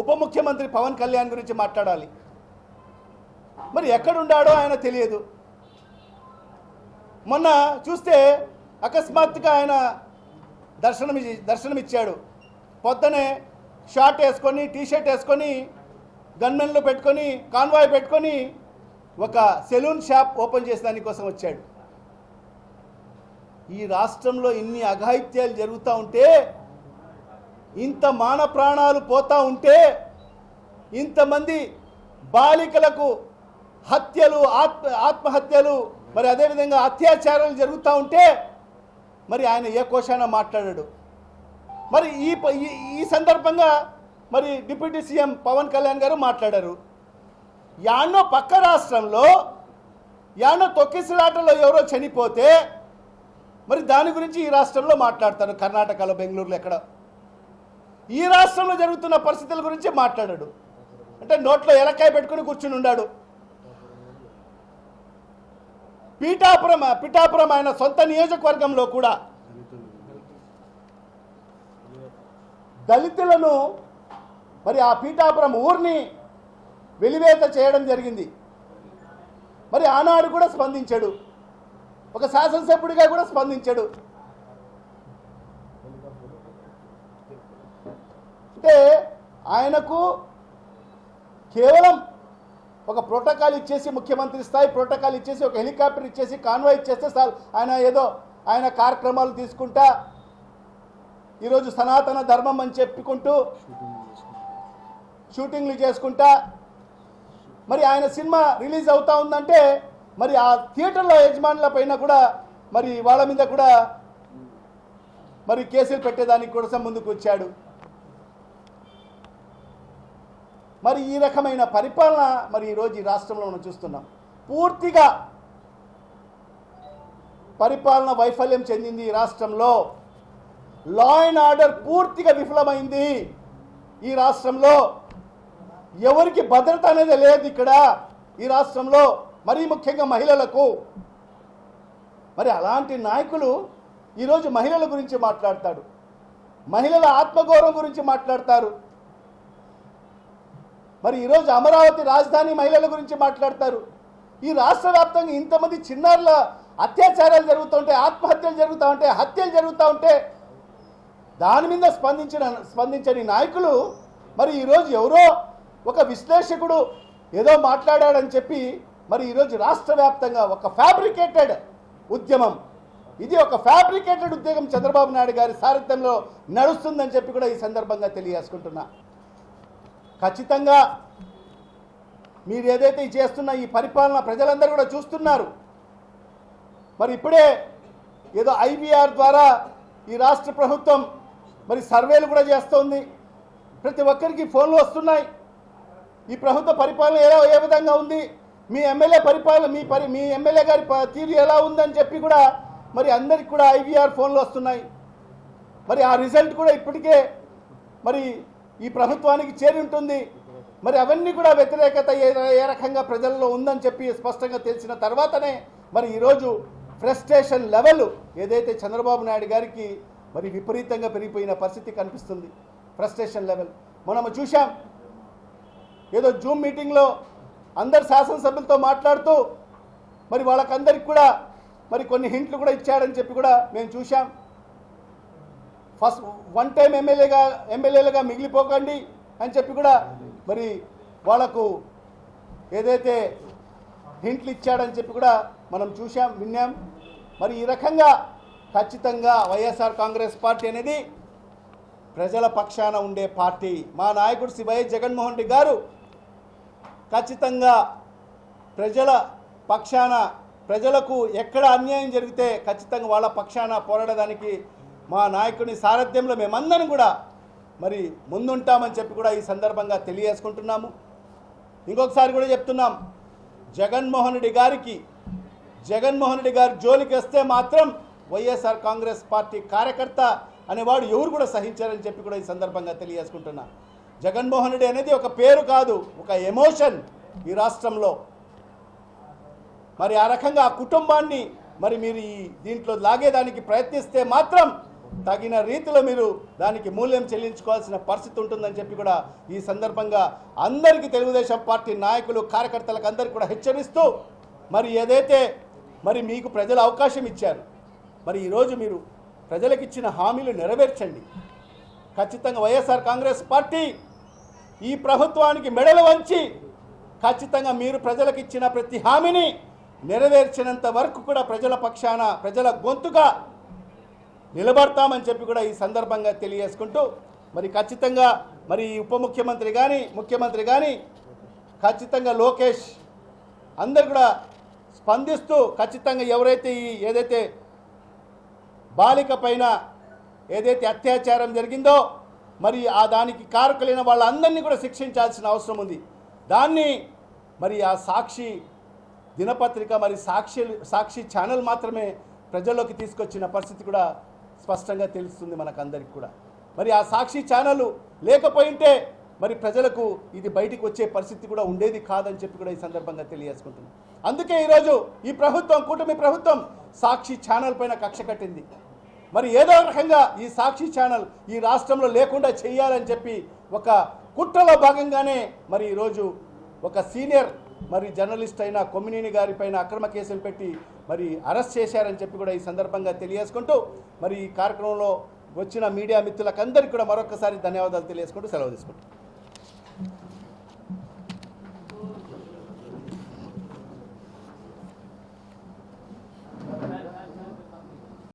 ఉప ముఖ్యమంత్రి పవన్ కళ్యాణ్ గురించి మాట్లాడాలి. మరి ఎక్కడుండాడో ఆయన తెలియదు. మొన్న చూస్తే అకస్మాత్తుగా ఆయన దర్శనం దర్శనమిచ్చాడు. పొద్దునే షార్ట్ వేసుకొని టీషర్ట్ వేసుకొని గన్మెన్లు పెట్టుకొని కాన్వాయ్ పెట్టుకొని ఒక సెలూన్ షాప్ ఓపెన్ చేసే దానికోసం వచ్చాడు. ఈ రాష్ట్రంలో ఇన్ని అఘాయిత్యాలు జరుగుతూ ఉంటే ఇంత మాన ప్రాణాలు పోతా ఉంటే ఇంతమంది బాలికలకు హత్యలు ఆత్మ ఆత్మహత్యలు మరి అదేవిధంగా అత్యాచారాలు జరుగుతూ ఉంటే మరి ఆయన ఏ కోశాన మాట్లాడాడు? మరి ఈ ఈ- ఈ సందర్భంగా మరి డిప్యూటీ సీఎం పవన్ కళ్యాణ్ గారు మాట్లాడారు. యాన్నో పక్క రాష్ట్రంలో యాన్నో తొక్కిసలాటలో ఎవరో చనిపోతే మరి దాని గురించి ఈ రాష్ట్రంలో మాట్లాడతారు. కర్ణాటకలో బెంగళూరులో ఎక్కడ. ఈ రాష్ట్రంలో జరుగుతున్న పరిస్థితుల గురించి మాట్లాడాడు. అంటే నోట్లో ఎలక్కాయ పెట్టుకుని కూర్చుని ఉన్నాడు పీఠాపురం పిఠాపురం ఆయన సొంత నియోజకవర్గంలో కూడా దళితులను మరి ఆ పీఠాపురం ఊరిని వెలివేత చేయడం జరిగింది. మరి ఆనాడు కూడా స్పందించాడు. ఒక శాసనసభ్యుడిగా కూడా స్పందించాడు. అంటే ఆయనకు కేవలం ఒక ప్రోటోకాల్ ఇచ్చేసి ముఖ్యమంత్రి స్థాయి ప్రోటోకాల్ ఇచ్చేసి ఒక హెలికాప్టర్ ఇచ్చేసి కాన్వాయ్ ఇచ్చేస్తే సార్ ఆయన ఏదో ఆయన కార్యక్రమాలు తీసుకుంటా ఈరోజు సనాతన ధర్మం అని చెప్పుకుంటూ షూటింగ్లు చేసుకుంటా మరి ఆయన సినిమా రిలీజ్ అవుతా ఉందంటే మరి ఆ థియేటర్ల యజమానుల పైన కూడా మరి వాళ్ళ మీద కూడా మరి కేసులు పెట్టేదానికి కూడా ముందుకు వచ్చాడు. మరి ఈ రకమైన పరిపాలన మరి ఈరోజు ఈ రాష్ట్రంలో మనం చూస్తున్నాం. పూర్తిగా పరిపాలన వైఫల్యం చెందింది ఈ రాష్ట్రంలో. లా అండ్ ఆర్డర్ పూర్తిగా విఫలమైంది ఈ రాష్ట్రంలో. ఎవరికి భద్రత అనేది లేదు ఇక్కడ ఈ రాష్ట్రంలో మరీ ముఖ్యంగా మహిళలకు. మరి అలాంటి నాయకులు ఈరోజు మహిళల గురించి మాట్లాడతాడు. మహిళల ఆత్మగౌరవం గురించి మాట్లాడతారు. మరి ఈరోజు అమరావతి రాజధాని మహిళల గురించి మాట్లాడతారు. ఈ రాష్ట్ర వ్యాప్తంగా ఇంతమంది చిన్నారుల అత్యాచారాలు జరుగుతుంటే ఆత్మహత్యలు జరుగుతూ ఉంటే హత్యలు జరుగుతూ ఉంటే దాని మీద స్పందించిన స్పందించని నాయకులు మరి ఈరోజు ఎవరో ఒక విశ్లేషకుడు ఏదో మాట్లాడాడని చెప్పి మరి ఈరోజు రాష్ట్ర వ్యాప్తంగా ఒక ఫ్యాబ్రికేటెడ్ ఉద్యమం. ఇది ఒక ఫ్యాబ్రికేటెడ్ ఉద్యోగం చంద్రబాబు నాయుడు గారి సారథ్యంలో నడుస్తుందని చెప్పి కూడా ఈ సందర్భంగా తెలియజేసుకుంటున్నా. ఖచ్చితంగా మీరు ఏదైతే చేస్తున్న ఈ పరిపాలన ప్రజలందరూ కూడా చూస్తున్నారు. మరి ఇప్పుడే ఏదో ఐబీఆర్ ద్వారా ఈ రాష్ట్ర ప్రభుత్వం మరి సర్వేలు కూడా చేస్తోంది. ప్రతి ఒక్కరికి ఫోన్లు వస్తున్నాయి. ఈ ప్రభుత్వ పరిపాలన ఎలా ఏ విధంగా ఉంది? మీ ఎమ్మెల్యే పరిపాలన మీ పరి మీ ఎమ్మెల్యే గారి తీరు ఎలా ఉందని చెప్పి కూడా మరి అందరికి కూడా ఐవీఆర్ ఫోన్లు వస్తున్నాయి. మరి ఆ రిజల్ట్ కూడా ఇప్పటికే మరి ఈ ప్రభుత్వానికి చేరి ఉంటుంది. మరి అవన్నీ కూడా వ్యతిరేకత ఏ ఏ రకంగా ప్రజల్లో ఉందని చెప్పి స్పష్టంగా తెలిసిన తర్వాతనే మరి ఈరోజు ఫ్రస్ట్రేషన్ లెవెల్ ఏదైతే చంద్రబాబు నాయుడు గారికి మరి విపరీతంగా పెరిగిపోయిన పరిస్థితి కనిపిస్తుంది. Frustration level. మనం చూశాం. ఏదో జూమ్ మీటింగ్లో అందరు శాసనసభ్యులతో మాట్లాడుతూ మరి వాళ్ళకందరికి కూడా మరి కొన్ని హింట్లు కూడా ఇచ్చాడని చెప్పి కూడా మేము చూశాం. ఫస్ట్ వన్ టైం ఎమ్మెల్యేగా ఎమ్మెల్యేలుగా మిగిలిపోకండి అని చెప్పి కూడా మరి వాళ్ళకు ఏదైతే హింట్లు ఇచ్చాడని చెప్పి కూడా మనం చూశాం విన్నాం. మరి ఈ రకంగా ఖచ్చితంగా వైఎస్ఆర్ కాంగ్రెస్ పార్టీ అనేది ప్రజల పక్షాన ఉండే పార్టీ. మా నాయకుడు శ్రీ వైఎస్ జగన్మోహన్ రెడ్డి గారు ఖచ్చితంగా ప్రజల పక్షాన ప్రజలకు ఎక్కడ అన్యాయం జరిగితే ఖచ్చితంగా వాళ్ళ పక్షాన పోరాడడానికి మా నాయకుని సారథ్యంలో మేమందరం కూడా మరి ముందుంటామని చెప్పి కూడా ఈ సందర్భంగా తెలియజేసుకుంటున్నాము. ఇంకొకసారి కూడా చెప్తున్నాం జగన్మోహన్ రెడ్డి గారికి జగన్మోహన్ రెడ్డి గారి జోలికి వస్తే మాత్రం వైఎస్ఆర్ కాంగ్రెస్ పార్టీ కార్యకర్త అనేవాడు ఎవరు కూడా సహించారని చెప్పి కూడా ఈ సందర్భంగా తెలియజేసుకుంటున్నా. జగన్మోహన్ రెడ్డి అనేది ఒక పేరు కాదు ఒక ఎమోషన్ ఈ రాష్ట్రంలో. మరి ఆ రకంగా ఆ కుటుంబాన్ని మరి మీరు ఈ దీంట్లో లాగేదానికి ప్రయత్నిస్తే మాత్రం తగిన రీతిలో మీరు దానికి మూల్యం చెల్లించుకోవాల్సిన పరిస్థితి ఉంటుందని చెప్పి కూడా ఈ సందర్భంగా అందరికీ తెలుగుదేశం పార్టీ నాయకులు కార్యకర్తలకు అందరికీ కూడా హెచ్చరిస్తూ మరి ఏదైతే మరి మీకు ప్రజలు అవకాశం ఇచ్చారు మరి ఈరోజు మీరు ప్రజలకు ఇచ్చిన హామీలు నెరవేర్చండి. ఖచ్చితంగా వైఎస్ఆర్ కాంగ్రెస్ పార్టీ ఈ ప్రభుత్వానికి మెడలు వంచి ఖచ్చితంగా మీరు ప్రజలకు ఇచ్చిన ప్రతి హామీని నెరవేర్చినంత వరకు కూడా ప్రజల పక్షాన ప్రజల గొంతుగా నిలబడతామని చెప్పి కూడా ఈ సందర్భంగా తెలియజేసుకుంటూ మరి ఖచ్చితంగా మరి ఈ ఉప ముఖ్యమంత్రి కానీ ముఖ్యమంత్రి కానీ ఖచ్చితంగా లోకేష్ అందరు కూడా స్పందిస్తూ ఖచ్చితంగా ఎవరైతే ఈ ఏదైతే బాలిక పైన ఏదైతే అత్యాచారం జరిగిందో మరి ఆ దానికి కారకులైన వాళ్ళందరినీ కూడా శిక్షించాల్సిన అవసరం ఉంది. దాన్ని మరి ఆ సాక్షి దినపత్రిక మరి సాక్షి సాక్షి ఛానల్ మాత్రమే ప్రజల్లోకి తీసుకొచ్చిన పరిస్థితి కూడా స్పష్టంగా తెలుస్తుంది మనకందరికి కూడా. మరి ఆ సాక్షి ఛానల్ లేకపోయింటే మరి ప్రజలకు ఇది బయటికి వచ్చే పరిస్థితి కూడా ఉండేది కాదని చెప్పి కూడా ఈ సందర్భంగా తెలియజేసుకుంటున్నాం. అందుకే ఈరోజు ఈ ప్రభుత్వం కూటమి ప్రభుత్వం సాక్షి ఛానల్ పైన కక్ష కట్టింది. మరి ఏదో రకంగా ఈ సాక్షి ఛానల్ ఈ రాష్ట్రంలో లేకుండా చేయాలని చెప్పి ఒక కుట్రలో భాగంగానే మరి ఈరోజు ఒక సీనియర్ మరి జర్నలిస్ట్ అయిన కొమ్మినేని గారి పైన అక్రమ కేసులు పెట్టి మరి అరెస్ట్ చేశారని చెప్పి కూడా ఈ సందర్భంగా తెలియజేసుకుంటూ మరి ఈ కార్యక్రమంలో వచ్చిన మీడియా మిత్రులకందరికీ కూడా మరొకసారి ధన్యవాదాలు తెలియజేసుకుంటూ సెలవు తీసుకుంటాం